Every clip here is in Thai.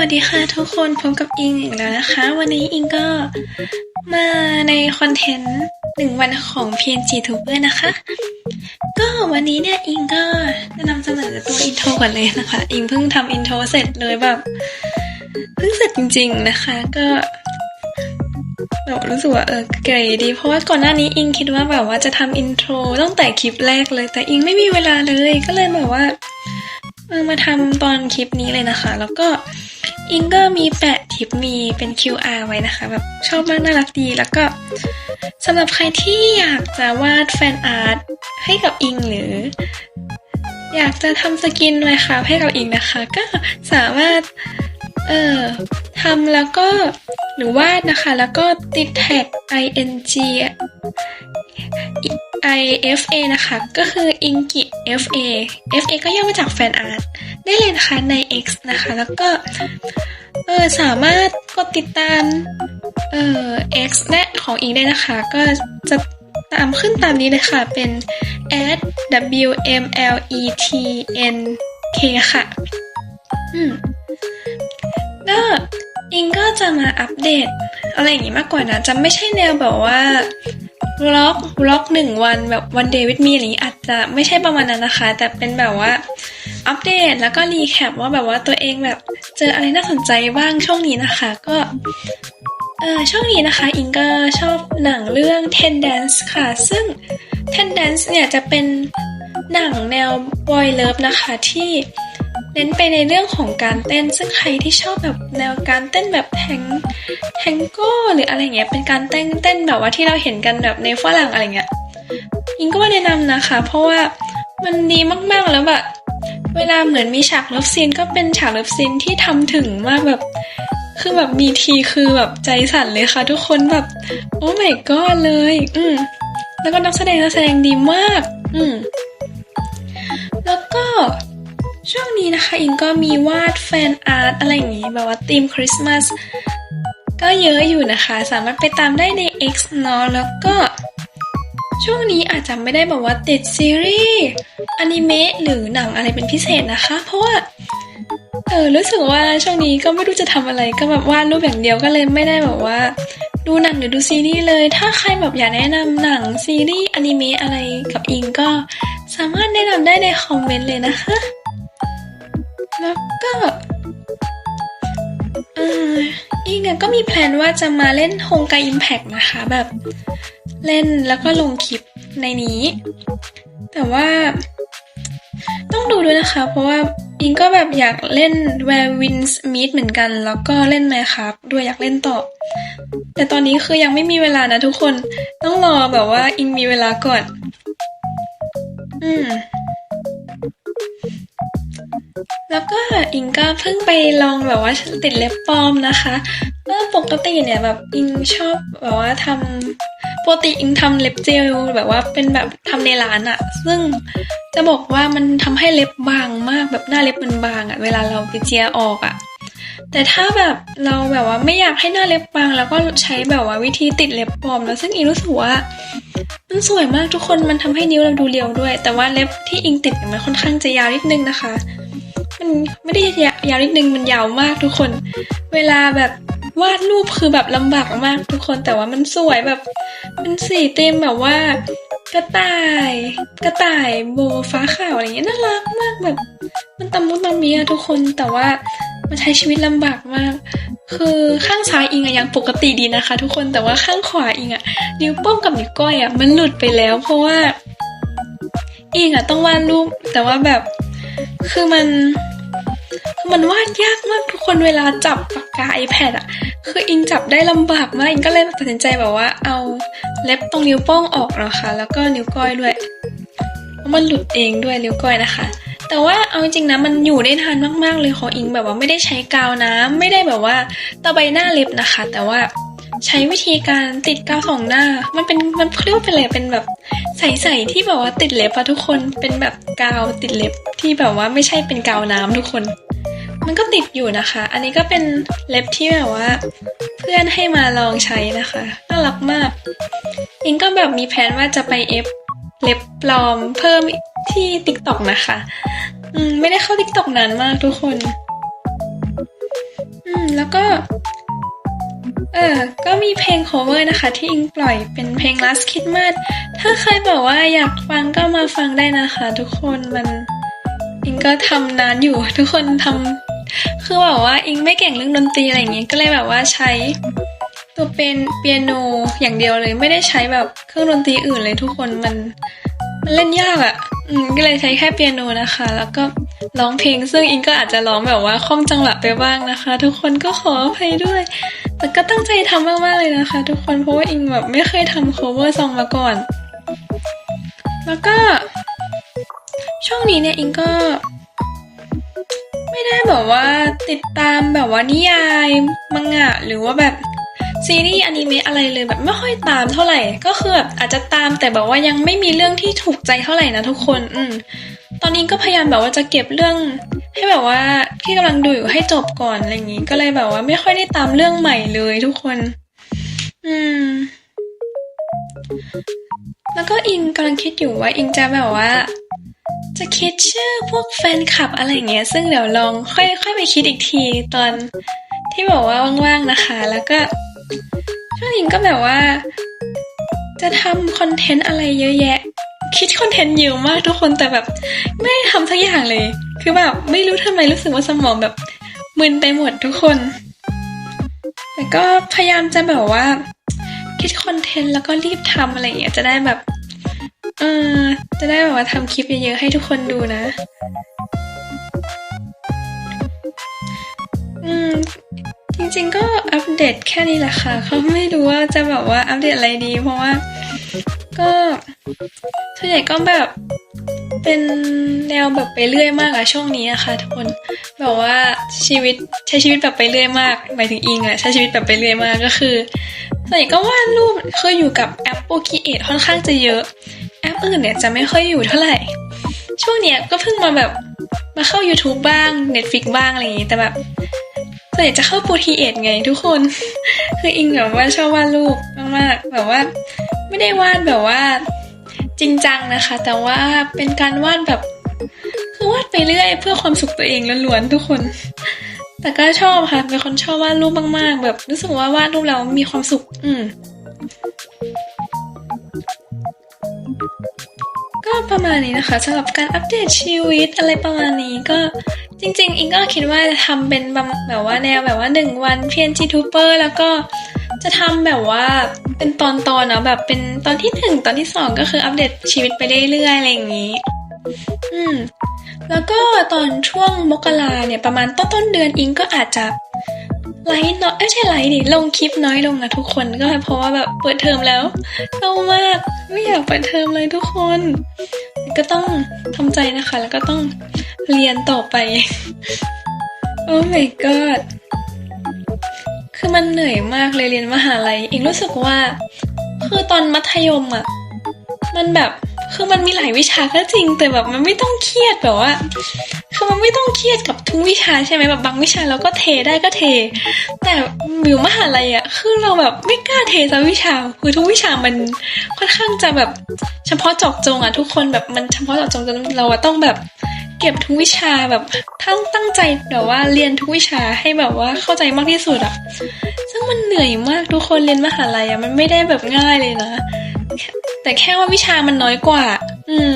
วัสดีค่ะทุกคนพบกับอิงอีกแล้วนะคะ วันนี้อิงก็มาในคอนเทนต์หนึ่งวันของ PNG Tuber นะคะ ก็วันนี้เนี่ยอิงก็จะนำเสนอตัวอินโทรก่อนเลยนะคะ อิงเพิ่งทำอินโทรเสร็จเลยแบบเพิ่งเสร็จจริง ๆนะคะ ก็แบบรู้สึกว่าเออเก๋ดี เพราะว่าก่อนหน้านี้อิงคิดว่าแบบว่าจะทำอินโทรตั้งแต่คลิปแรกเลย แต่อิงไม่มีเวลาเลยก็เลยแบบว่าเออมาทำตอนคลิปนี้เลยนะคะ แล้วก็ อิงก็มีแปะทิปมีเป็น QR ไว้นะคะแบบชอบมากน่ารักดี แล้วก็สำหรับใครที่อยากจะวาดแฟนอาร์ตให้กับอิงหรือ อยากจะทำสกินไว้ค่ะให้กับอิงนะคะ ก็สามารถเอ่อทำแล้วก็หรือวาดนะคะ แล้วก็ติดแท็ก ing IFA นะคะ ก็คือ i n g i FA FA ก็ย่อมาจากแฟนอาร์ต ได้เลยนะคะใน X นะคะ แล้วก็เออสามารถกดติดตามเอ่อ X และของอิงได้นะคะ ก็จะตามขึ้นตามนี้เลยค่ะ เป็น at w m l e t n k ค่ะ อืมก็อิงก็จะมาอัปเดต อะไรอย่างงี้มากกว่านะ จะไม่ใช่แนวแบบว่าล็อกล็อกหนึ่งวันแบบวันเดวิดมีอะไรอย่างงี้อาจจะไม่ใช่ประมาณนั้นนะคะ แต่เป็นแบบว่า อัปเดตแล้วก็รีแคปว่าแบบว่าตัวเองแบบเจออะไรน่าสนใจบ้างช่วงนี้นะคะ ก็เออช่วงนี้นะคะ อิงก็ชอบหนังเรื่อง Ten Dance ค่ะ ซึ่ง Ten Dance เนี่ยจะเป็นหนังแนว boy love นะคะที่เน้นไปในเรื่องของการเต้น ซึ่งใครที่ชอบแบบแนวการเต้นแบบแทงแทงโก้หรืออะไรเงี้ยเป็นการเต้นเต้นแบบว่าที่เราเห็นกันแบบในฝรั่งอะไรเงี้ยอิงก็ว่าแนะนำนะคะ เพราะว่ามันดีมากๆแล้วแบบ เวลาเหมือนมีฉากเลิฟซีนก็เป็นฉากเลิฟซีนที่ทำถึงมากแบบ คือแบบมีทีคือแบบใจสั่นเลยค่ะ ทุกคนแบบ โอ้ my god เลย อืมแล้วก็นักแสดงนักแสดงดีมาก อืมแล้วก็ช่วงนี้นะคะ อิงก็มีวาดแฟนอาร์ตอะไรอย่างงี้แบบว่าธีมคริสต์มาสก็เยอะอยู่นะคะ สามารถไปตามได้ใน X เนาะแล้วก็ ช่วงนี้อาจจะไม่ได้แบบว่าติดซีรีส์อนิเมะหรือหนังอะไรเป็นพิเศษนะคะ เพราะว่าเออรู้สึกว่าช่วงนี้ก็ไม่รู้จะทำอะไรก็แบบวาดรูปอย่างเดียวก็เลยไม่ได้แบบว่า ดูหนังหรือดูซีรีส์เลย ถ้าใครแบบอยากแนะนำหนังซีรีส์อนิเมะอะไรกับอิงก็สามารถแนะนำได้ในคอมเมนต์เลยนะคะ แล้วก็อออีกเนี่ยก็มีแพลนว่าจะมาเล่นโฮงกาอิมแพกนะคะแบบ เล่นแล้วก็ลงคลิปในนี้ แต่ว่าต้องดูด้วยนะคะ เพราะว่าอิงก็แบบอยากเล่น Where Winds Meet เหมือนกัน แล้วก็เล่น Minecraft ด้วยอยากเล่นต่อ แต่ตอนนี้คือยังไม่มีเวลานะทุกคน ต้องรอแบบว่าอิงมีเวลาก่อน อืม แล้วก็อิงก็เพิ่งไปลองแบบว่าติดเล็บปลอมนะคะเออปกติเนี่ยแบบอิงชอบแบบว่าทำ ปกติอิงทำเล็บเจลแบบว่าเป็นแบบทำในร้านอะซึ่งจะบอกว่ามันทำให้เล็บบางมากแบบหน้าเล็บมันบางอะเวลาเราไปเจียออกอะแต่ถ้าแบบเราแบบว่าไม่อยากให้หน้าเล็บบาง แล้วก็ใช้แบบว่าวิธีติดเล็บปลอม แล้วซึ่งอิงรู้สึกว่ามันสวยมากทุกคนมันทำให้นิ้วเราดูเรียวด้วย แต่ว่าเล็บที่อิงติดเนี่ยมันค่อนข้างจะยาวนิดนึงนะคะ มันไม่ได้ยาวนิดนึงมันยาวมากทุกคน เวลาแบบ วาดรูปคือแบบลำบากมากทุกคนแต่ว่ามันสวยแบบมันสีเต็มแบบว่า กระต่าย กระต่ายโบฟ้าขาวอะไรเงี้ยน่ารักมากแบบ มันตำมุตำมีอะทุกคนแต่ว่ามันใช้ชีวิตลำบากมาก คือข้างซ้ายอิงอะยังปกติดีนะคะ ทุกคนแต่ว่าข้างขวาอิงอะนิ้วโป้งกับนิ้วก้อยอะมันหลุดไปแล้ว เพราะว่าอิงอะต้องวาดรูปแต่ว่าแบบ คือมัน มันวาดยากมากทุกคนเวลาจับปากกา iPad อะคืออิงจับได้ลำบากมากอิงก็เลยตัดสินใจแบบว่าเอาเล็บตรงนิ้วโป้งออกนะคะ แล้วก็นิ้วก้อยด้วยเพราะมันหลุดเองด้วยนิ้วก้อยนะคะ แต่ว่าเอาจริงนะมันอยู่ได้นานมากๆเลยของอิงแบบว่าไม่ได้ใช้กาวน้ำไม่ได้แบบว่าตะใบหน้าเล็บนะคะ แต่ว่าใช้วิธีการติดกาวสองหน้า มันเป็นมันเรียกว่าเป็นอะไรเป็นแบบใสๆที่แบบว่าติดเล็บอะทุกคนเป็นแบบกาวติดเล็บที่แบบว่าไม่ใช่เป็นกาวน้ำทุกคน มันก็ติดอยู่นะคะ อันนี้ก็เป็นเล็บที่แบบว่า เพื่อนให้มาลองใช้นะคะน่ารักมากอิงก็แบบมีแผนว่าจะไปเอฟเล็บปลอมเพิ่มที่ติ๊กต็อกนะคะอืมไม่ได้เข้าติ๊กต็อกนานมากทุกคน อืมแล้วก็ เออ ก็มีเพลง cover นะคะ ที่อิงปล่อยเป็นเพลง Last Christmas ถ้าใครบอกว่าอยากฟังก็มาฟังได้นะคะ ทุกคนมันอิงก็ทำนานอยู่ ทุกคนทำ คือแบบว่าอิงไม่เก่งเรื่องดนตรีอะไรอย่างงี้ก็เลยแบบว่าใช้ตัวเป็นเปียโนอย่างเดียวเลยไม่ได้ใช้แบบเครื่องดนตรีอื่นเลยทุกคนมันมันเล่นยากอะ่ะ อืมก็เลยใช้แค่เปียโนนะคะ แล้วก็ร้องเพลง ซึ่งอิงก็อาจจะร้องแบบว่าคล่อมจังหวะไปบ้างนะคะ ทุกคนก็ขออภัยด้วย แต่ก็ตั้งใจทำมากๆเลยนะคะ ทุกคนเพราะว่าอิงแบบไม่เคยทำ cover song มาก่อน แล้วก็ ช่วงนี้เนี่ยอิงก็ ไม่ได้แบบว่าติดตามแบบว่านิยายมังงะหรือว่าแบบซีรีส์อนิเมะอะไรเลยแบบไม่ค่อยตามเท่าไหร่ ก็คือแบบอาจจะตามแต่แบบว่ายังไม่มีเรื่องที่ถูกใจเท่าไหร่นะทุกคน อืมตอนนี้ก็พยายามแบบว่าจะเก็บเรื่องให้แบบว่าที่กำลังดูอยู่ให้จบก่อนอะไรอย่างนี้ ก็เลยแบบว่าไม่ค่อยได้ตามเรื่องใหม่เลยทุกคน อืม แล้วก็อิงกำลังคิดอยู่ว่าอิงจะแบบว่า จะคิดชื่อพวกแฟนคลับอะไรเงี้ย ซึ่งเดี๋ยวลองค่อยค่อยไปคิดอีกทีตอนที่บอกว่าว่างๆนะคะ แล้วก็ช่วงนี้ก็แบบว่า จะทำคอนเทนต์อะไรเยอะแยะ คิดคอนเทนต์เยอะมากทุกคนแต่แบบ ไม่ทำสักอย่างเลย คือแบบไม่รู้ทำไมรู้สึกว่าสมองแบบมึนไปหมดทุกคน แต่ก็พยายามจะแบบว่า คิดคอนเทนต์แล้วก็รีบทำอะไรอย่างเงี้ยจะได้แบบ เออ จะได้แบบว่าทำคลิปเยอะๆให้ทุกคนดูนะ อืม จริงๆก็อัปเดตแค่นี้แหละค่ะ เขาไม่รู้ว่าจะแบบว่าอัปเดตอะไรดี เพราะว่า ก็ส่วนใหญ่ก็แบบเป็นแนวแบบไปเรื่อยมากอะช่วงนี้อะค่ะทุกคนแบบว่าชีวิตใช้ชีวิตแบบไปเรื่อยมากหมายถึงอิงอะใช้ชีวิตแบบไปเรื่อยมากก็คือส่วนใหญ่ก็วาดรูปคืออยู่กับแอปโปรคีเอทค่อนข้างจะเยอะ แอปอื่นเนี่ยจะไม่ค่อยอยู่เท่าไหร่ ช่วงเนี้ยก็เพิ่งมาแบบมาเข้า YouTube บ้าง Netflix บ้างอะไรอย่างงี้ แต่แบบส่วนใหญ่จะเข้าโปรทีเอทไงทุกคน คืออิงแบบว่าชอบวาดรูปมากๆแบบว่า ไม่ได้วาดแบบว่า จริงจังนะคะ แต่ว่าเป็นการวาดแบบ คือวาดไปเรื่อยเพื่อความสุขตัวเองล้วนๆทุกคน แต่ก็ชอบค่ะเป็นคนชอบวาดรูปมาก ๆ แบบรู้สึกว่าวาดรูปแล้วมีความสุข อืม ประมาณนี้นะคะสำหรับการอัปเดตชีวิตอะไรประมาณนี้ก็จริง ๆ อิงก็คิดว่าจะทำเป็นแบบว่าแนวแบบว่าหนึ่งวันเพียนจีทูเปอร์แล้วก็จะทำแบบว่าเป็นตอนๆเนาะแบบเป็นตอนที่หนึ่งตอนที่สองก็คืออัปเดตชีวิตไปเรื่อยๆอะไรอย่างนี้ อืมแล้วก็ตอนช่วงมกราเนี่ยประมาณต้นต้นเดือนอิงก็อาจจะ ไลฟ์น้อยเอ้ยไม่ใช่ไลฟ์ดิลงคลิปน้อยลงนะทุกคนก็เพราะว่าแบบเปิดเทอมแล้วเศร้ามากไม่อยากเปิดเทอมเลยทุกคน ก็ต้องทำใจนะคะ แล้วก็ต้องเรียนต่อไป โอ้ my god คือมันเหนื่อยมากเลยเรียนมหาลัยอิงรู้สึกว่า คือตอนมัธยมอะมันแบบคือมันมีหลายวิชาก็จริงแต่แบบมันไม่ต้องเครียดแบบว่า คือมันไม่ต้องเครียดกับทุกวิชาใช่ไหมแบบบางวิชาเราก็เทได้ก็เท แต่อยู่มหาลัยอะคือเราแบบไม่กล้าเทสักวิชา คือทุกวิชามันค่อนข้างจะแบบเฉพาะเจาะจงอะทุกคนแบบมันเฉพาะเจาะจงจนเราอะต้องแบบเก็บทุกวิชาแบบทั้งตั้งใจแบบว่าเรียนทุกวิชาให้แบบว่าเข้าใจมากที่สุดอะซึ่งมันเหนื่อยมากทุกคนเรียนมหาลัยอะมันไม่ได้แบบง่ายเลยนะแต่แค่ว่าวิชามันน้อยกว่า อืม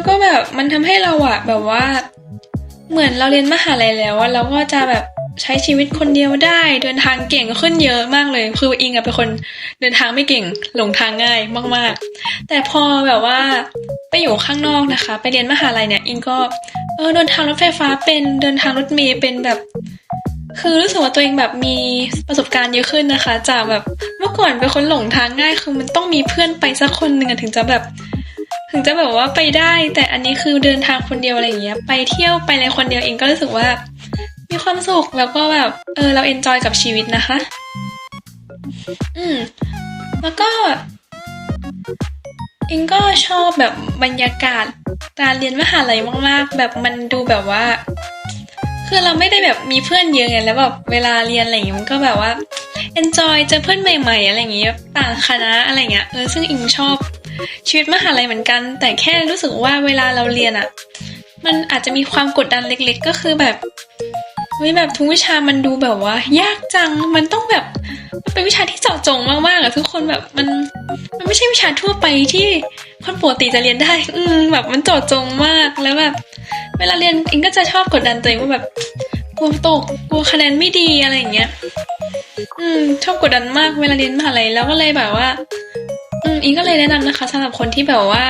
แล้วก็แบบมันทำให้เราอะแบบว่า เหมือนเราเรียนมหาลัยแล้วอะเราก็จะแบบใช้ชีวิตคนเดียวได้ เดินทางเก่งขึ้นเยอะมากเลย คืออิงอะเป็นคนเดินทางไม่เก่งหลงทางง่ายมากๆ แต่พอแบบว่าไปอยู่ข้างนอกนะคะ ไปเรียนมหาลัยเนี่ยอิงก็เออเดินทางรถไฟฟ้าเป็นเดินทางรถเมล์เป็นแบบ คือรู้สึกว่าตัวเองแบบมีประสบการณ์เยอะขึ้นนะคะ จากแบบเมื่อก่อนเป็นคนหลงทางง่าย คือมันต้องมีเพื่อนไปสักคนหนึ่งถึงจะแบบ ถึงจะแบบว่าไปได้ แต่อันนี้คือเดินทางคนเดียวอะไรอย่างเงี้ย ไปเที่ยวไปอะไรคนเดียวเองก็รู้สึกว่า มีความสุขแล้วก็แบบเออเราเอนจอยกับชีวิตนะคะ อืม แล้วก็เองก็ชอบแบบบรรยากาศการเรียนมหาลัยมาก ๆ แบบมันดูแบบว่า คือเราไม่ได้แบบมีเพื่อนเยอะไงแล้วแบบเวลาเรียนอะไรอย่างเงี้ยมันก็แบบว่า enjoy เจอเพื่อนใหม่ ๆ อะไรอย่างเงี้ยต่างคณะอะไรเงี้ยเออซึ่งอิงชอบ ชีวิตมหาลัยเหมือนกัน แต่แค่รู้สึกว่าเวลาเราเรียนอะมันอาจจะมีความกดดันเล็ก ๆ ก็คือแบบเฮ้ยแบบทุกวิชามันดูแบบว่า ยากจัง มันต้องแบบมันเป็นวิชาที่เจาะจงมากๆอะทุกคนแบบมัน มันไม่ใช่วิชาทั่วไปที่คนปกติจะเรียนได้ อืมแบบมันเจาะจงมากแล้วแบบ เวลาเรียนอิงก็จะชอบกดดันตัวเองว่าแบบกลัวตกกลัวคะแนนไม่ดีอะไรอย่างเงี้ย อืม ชอบกดดันมากเวลาเรียนมหาลัยแล้วก็เลยแบบว่า อืมอิงก็เลยแนะนำนะคะสำหรับคนที่แบบว่า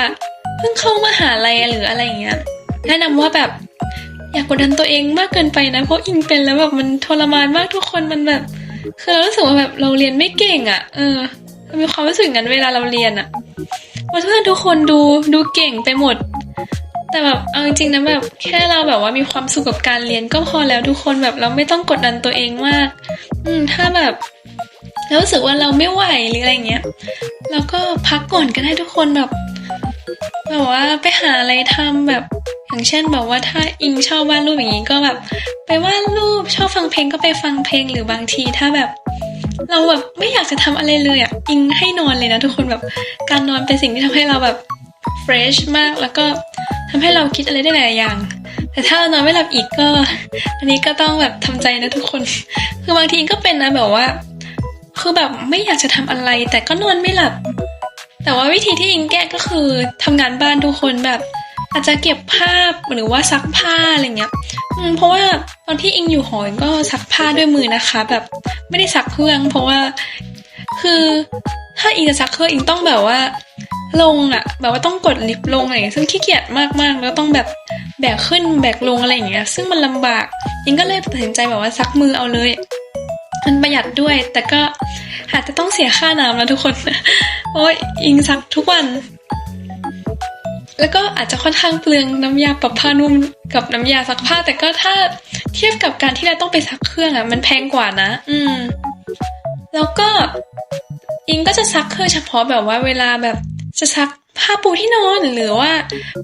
เพิ่งเข้ามหาลัยหรืออะไรอย่างเงี้ย แนะนำว่าแบบอย่ากกดดันตัวเองมากเกินไปนะ เพราะอิงเป็นแล้วแบบมันทรมานมากทุกคนมันแบบ คือเรารู้สึกว่าแบบเราเรียนไม่เก่งอะ่ะ เออมีความรู้สึกงั้นเวลาเราเรียนอะ่ะเพื่อนทุกคนดูดูเก่งไปหมด แต่แบบเอาจริงๆนะแบบแค่เราแบบว่ามีความสุขกับการเรียนก็พอแล้วทุกคนแบบเราไม่ต้องกดดันตัวเองมาก อืม ถ้าแบบ เรารู้สึกว่าเราไม่ไหวหรืออะไรเงี้ยเราก็พักก่อนก็ได้ทุกคนแบบแบบว่าไปหาอะไรทำแบบอย่างเช่นแบบว่าถ้าอิงชอบวาดรูปอย่างนี้ก็แบบ ไปวาดรูปชอบฟังเพลงก็ไปฟังเพลงหรือบางทีถ้าแบบ เราแบบไม่อยากจะทำอะไรเลยอะอิงให้นอนเลยนะทุกคนแบบการนอนเป็นสิ่งที่ทำให้เราแบบเฟรชมากแล้วก็ทำให้เราคิดอะไรได้หลายอย่าง แต่ถ้าเรานอนไม่หลับอีกก็ อันนี้ก็ต้องแบบทำใจนะทุกคน คือบางทีก็เป็นนะแบบว่า คือแบบไม่อยากจะทำอะไร แต่ก็นอนไม่หลับ แต่ว่าวิธีที่อิงแก้ก็คือทำงานบ้านทุกคนแบบอาจจะเก็บภาพหรือว่าซักผ้าอะไรเงี้ยเพราะว่าตอนที่อิงอยู่หออิงก็ซักผ้าด้วยมือนะคะ แบบไม่ได้ซักเครื่อง เพราะว่าคือถ้าอิงจะซักเครื่องอิงต้องแบบว่าลงอะแบบว่าต้องกดลิฟต์ลงอะไรอย่างเงี้ยซึ่งขี้เกียจมากๆ แล้วต้องแบบแบกขึ้นแบกลงอะไรอย่างเงี้ยซึ่งมันลำบากอิงก็เลยตัดสินใจแบบว่าซักมือเอาเลย มันประหยัดด้วย แต่ก็อาจจะต้องเสียค่าน้ำแล้วทุกคนเพราะอิงซักทุกวัน แล้วก็อาจจะค่อนข้างเปลืองน้ำยาปรับผ้านุ่มกับน้ำยาซักผ้า แต่ก็ถ้าเทียบกับการที่เราต้องไปซักเครื่องอะ มันแพงกว่านะ อืม แล้วก็อิงก็จะซักเครื่องเฉพาะแบบว่าเวลาแบบจะซักผ้าปูที่นอนหรือว่า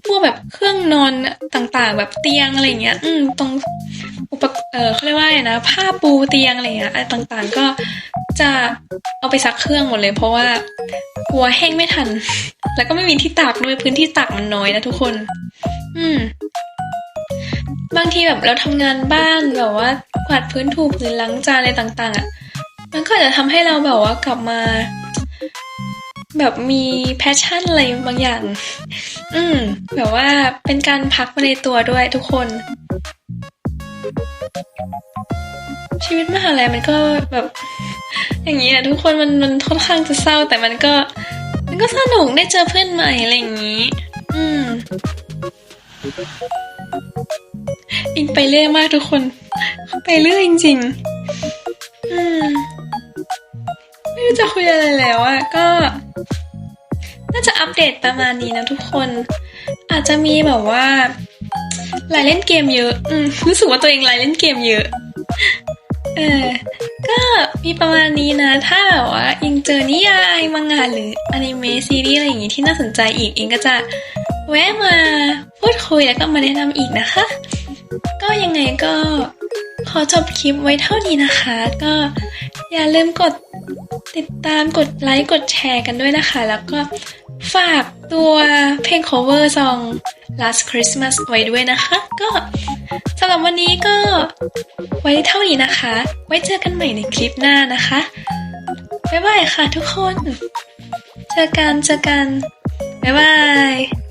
พวกแบบเครื่องนอนต่างๆ แบบเตียงอะไรเงี้ย อืม ตรง อุปกเออเขาเรียกว่าไงนะ ผ้าปูเตียงอะไรเงี้ยอะไรต่างๆ ก็จะเอาไปซักเครื่องหมดเลย เพราะว่ากลัวแห้งไม่ทัน แล้วก็ไม่มีที่ตากด้วยพื้นที่ตากมันน้อยนะทุกคน อืม บางทีแบบเราทำงานบ้านแบบว่ากวาดพื้นถูพื้นล้างจานอะไรต่าง ๆ อะ มันก็จะทำให้เราแบบว่ากลับมา แบบมีแพชชั่นอะไรบางอย่าง อืม แบบว่าเป็นการพักไปในตัวด้วยทุกคน ชีวิตมหาลัยมันก็แบบ อย่างนี้อะทุกคนมันมันค่อนข้างจะเศร้า แต่มันก็ มันก็สนุกได้เจอเพื่อนใหม่อะไรอย่างนี้ อืมอิงไปเรื่อยมากทุกคน ไปเรื่อยจริง ๆ อืมไม่รู้จะคุยอะไรแล้วอะก็ น่าจะอัปเดตประมาณนี้นะทุกคน อาจจะมีแบบว่า ไลน์เล่นเกมเยอะ อืมรู้สึกว่าตัวเองไลน์เล่นเกมเยอะ เออ ก็มีประมาณนี้นะ ถ้าแบบว่าอิงเจอนิยายมังงะหรืออนิเมะซีรีส์อะไรอย่างงี้ที่น่าสนใจอีกอิงก็จะแวะมาพูดคุยแล้วก็มาแนะนำอีกนะคะ ก็ยังไงก็ขอจบคลิปไว้เท่านี้นะคะ ก็อย่าลืมกดติดตามกดไลค์กดแชร์กันด้วยนะคะ แล้วก็ ฝากตัวเพลง cover ซอง last Christmas ไว้ด้วยนะคะ ก็สำหรับวันนี้ก็ไว้เท่านี้นะคะ ไว้เจอกันใหม่ในคลิปหน้านะคะ บ๊ายบายค่ะทุกคน เจอกันเจอกัน บ๊ายบาย